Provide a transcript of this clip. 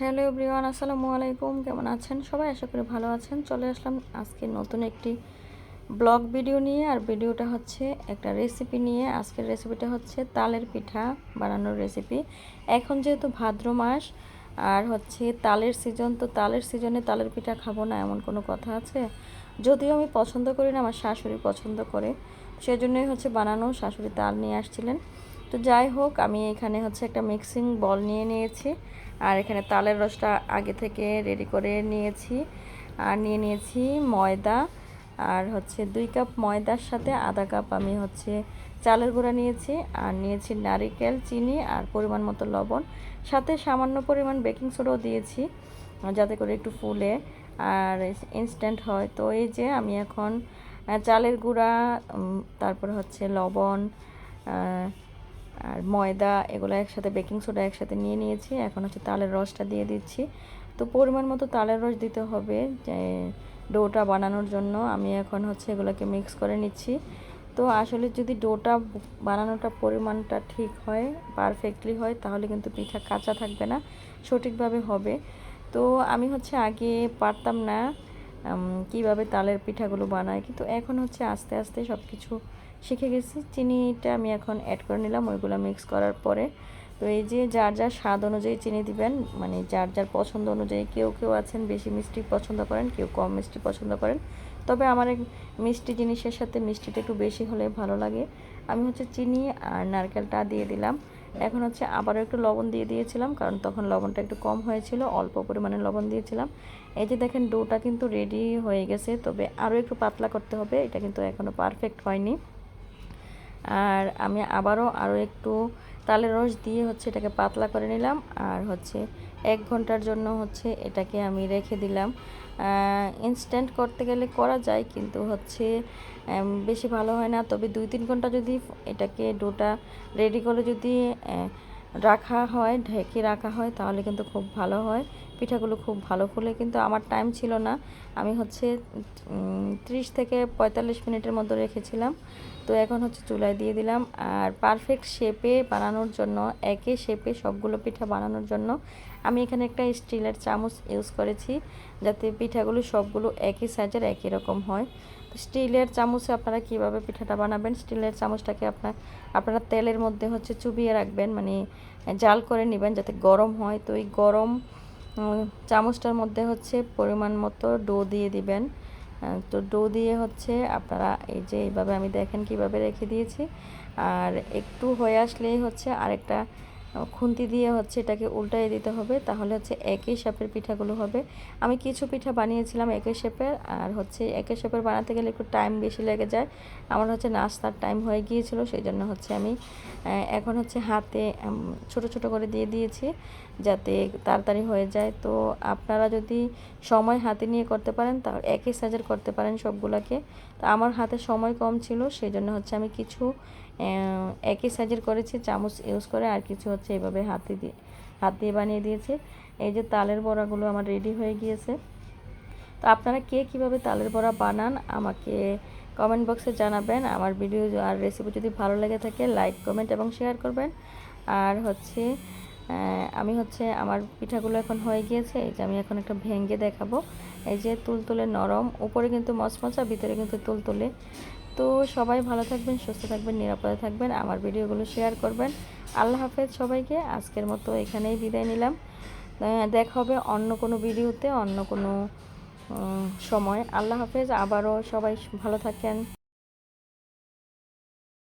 Hello everyone, আসসালামু আলাইকুম। কেমন আছেন সবাই? আশা করি ভালো আছেন। চলে আসলাম আজকে নতুন একটি ব্লগ ভিডিও নিয়ে। আর ভিডিওটা হচ্ছে একটা রেসিপি নিয়ে। আজকের রেসিপিটা হচ্ছে তালের পিঠা বানানোর রেসিপি এখন যেহেতু ভাদ্র মাস, আর হচ্ছে তালের সিজন তো তালের সিজনে তালের পিঠা খাব না এমন কোনো কথা আছে? যদিও আমি পছন্দ করি না, আমার শাশুড়ি পছন্দ করে। সেজন্যই হচ্ছে বানানো। শাশুড়ি তাল নিয়ে আসছিলেন। তো যাই হোক, আমি এখানে হচ্ছে একটা মিক্সিং বল নিয়ে নিয়েছি। আর এখানে তালের রসটা আগে থেকে রেডি করে নিয়েছি। আর নিয়ে নিয়েছি ময়দা। আর হচ্ছে দুই কাপ ময়দার সাথে আধা কাপ আমি হচ্ছে চালের গুঁড়া নিয়েছি। আর নিয়েছি নারিকেল, চিনি আর পরিমাণ মতো লবণ। সাথে সামান্য পরিমাণ বেকিং সোডাও দিয়েছি, যাতে করে একটু ফুলে আর ইনস্ট্যান্ট হয়। তো এই যে আমি এখন চালের গুঁড়া তারপর হচ্ছে লবণ আর ময়দা এগুলো একসাথে, বেকিং সোডা একসাথে নিয়ে নিয়েছি। এখন হচ্ছে তালের রসটা দিয়ে দিচ্ছি। তো পরিমাণ মতো তালের রস দিতে হবে, যে ডোটা বানানোর জন্য। আমি এখন হচ্ছে এগুলোকে মিক্স করে নিচ্ছি। তো আসলে যদি ডোটা বানানোটা পরিমাণটা ঠিক হয় পারফেক্টলি হয়, তাহলে কিন্তু পিঠা কাঁচা থাকবে না, সঠিকভাবে হবে। তো আমি হচ্ছে আগে পারতাম না কীভাবে তালের পিঠাগুলো বানায় কিন্তু এখন হচ্ছে আস্তে আস্তে সব কিছু শিখে গেছি। চিনিটা আমি এখন অ্যাড করে নিলাম, ওইগুলো মিক্স করার পরে। তো এই যে যার যার স্বাদ অনুযায়ী চিনি দিবেন মানে যার যার পছন্দ অনুযায়ী, কেউ কেউ আছেন বেশি মিষ্টি পছন্দ করেন, কেউ কম মিষ্টি পছন্দ করেন। তবে আমার মিষ্টি জিনিসের সাথে মিষ্টিটা একটু বেশি হলে ভালো লাগে। আমি হচ্ছে চিনি আর নারকেলটা দিয়ে দিলাম। এখন হচ্ছে আবারও একটু লবণ দিয়ে দিয়েছিলাম, কারণ তখন লবণটা একটু কম হয়েছিল, অল্প পরিমাণে লবণ দিয়েছিলাম। এই যে দেখেন, ডোটা কিন্তু রেডি হয়ে গেছে, তবে আরও একটু পাতলা করতে হবে, এটা কিন্তু এখনও পারফেক্ট হয়নি। আর আমি আবারও আরও একটু তালের রস দিয়ে হচ্ছে এটাকে পাতলা করে নিলাম। আর হচ্ছে এক ঘণ্টার জন্য হচ্ছে এটাকে আমি রেখে দিলাম। ইনস্ট্যান্ট করতে গেলে করা যায় কিন্তু হচ্ছে বেশি ভালো হয় না। তবে দুই তিন ঘণ্টা যদি এটাকে ডোটা রেডি করে যদি রাখা হয়, ঢেকে রাখা হয় তাহলে কিন্তু খুব ভালো হয়। পিঠাগুলো খুব ভালো ফুলে, কিন্তু আমার টাইম ছিল না। আমি হচ্ছে ত্রিশ থেকে পঁয়তাল্লিশ মিনিটের মতো রেখেছিলাম। তো এখন হচ্ছে চুলায় দিয়ে দিলাম। আর পারফেক্ট শেপে বানানোর জন্য একই শেপে সবগুলো পিঠা বানানোর জন্য, আমি এখানে একটা স্টিলের চামচ ইউজ করেছি, যাতে পিঠাগুলো সবগুলো একই সাইজের একই রকম হয়। স্টিলের চামচে আপনারা কীভাবে পিঠাটা বানাবেন? স্টিলের চামচটাকে আপনার আপনারা তেলের মধ্যে হচ্ছে চুবিয়ে রাখবেন মানে জাল করে নেবেন যাতে গরম হয়। তো এই গরম চামচটার মধ্যে হচ্ছে পরিমাণ মতো ডো দিয়ে দিবেন। তো ডো দিয়ে হচ্ছে আপনারা এই যে এইভাবে আমি দেখেন কীভাবে রেখে দিয়েছি। আর একটু হয়ে আসলেই হচ্ছে আরেকটা খুন্তি দিয়ে হচ্ছে এটাকে উল্টাই দিতে হবে, তাহলে হচ্ছে একই শেপের পিঠাগুলো হবে। আমি কিছু পিঠা বানিয়েছিলাম একই শেপের আর হচ্ছে একই শেপের বানাতে গেলে একটু টাইম বেশি লেগে যায়। আমার হচ্ছে নাস্তার টাইম হয়ে গিয়েছিল সেই জন্য হচ্ছে আমি এখন হচ্ছে হাতে ছোট ছোট করে দিয়ে দিয়েছি যাতে তাড়াতাড়ি হয়ে যায়। তো আপনারা যদি সময় হাতে নিয়ে করতে পারেন, তাহলে একই সাইজের করতে পারেন সবগুলোকে। তো আমার হাতে সময় কম ছিল সেই জন্য হচ্ছে আমি কিছু একই সাইজের করেছি, চামচ ইউজ করে আর কিছু হচ্ছে এভাবে হাতে দিয়ে, হাত দিয়ে বানিয়ে দিয়েছি। এই যে তালের বড়াগুলো আমার রেডি হয়ে গিয়েছে। তো আপনারা কে কীভাবে তালের বড়া বানান আমাকে কমেন্ট বক্সে জানাবেন। আমার ভিডিও আর রেসিপি যদি ভালো লেগে থাকে লাইক কমেন্ট এবং শেয়ার করবেন। আর হচ্ছে আমি হচ্ছে আমার পিঠাগুলো এখন হয়ে গিয়েছে। এই যে আমি এখন একটা ভেঙ্গে দেখাবো। এই যে তুলতুলে নরম, উপরে কিন্তু মচমচা, ভিতরে কিন্তু তুলতুলে। তো সবাই ভালো থাকবেন, সুস্থ থাকবেন, নিরাপদে থাকবেন। আমার ভিডিওগুলো শেয়ার করবেন। আল্লাহ হাফেজ সবাইকে। আজকের মতো এখানেই বিদায় নিলাম। দেখা হবে অন্য কোনো ভিডিওতে, অন্য কোনো সময়। আল্লাহ হাফেজ। আবারও সবাই ভালো থাকেন।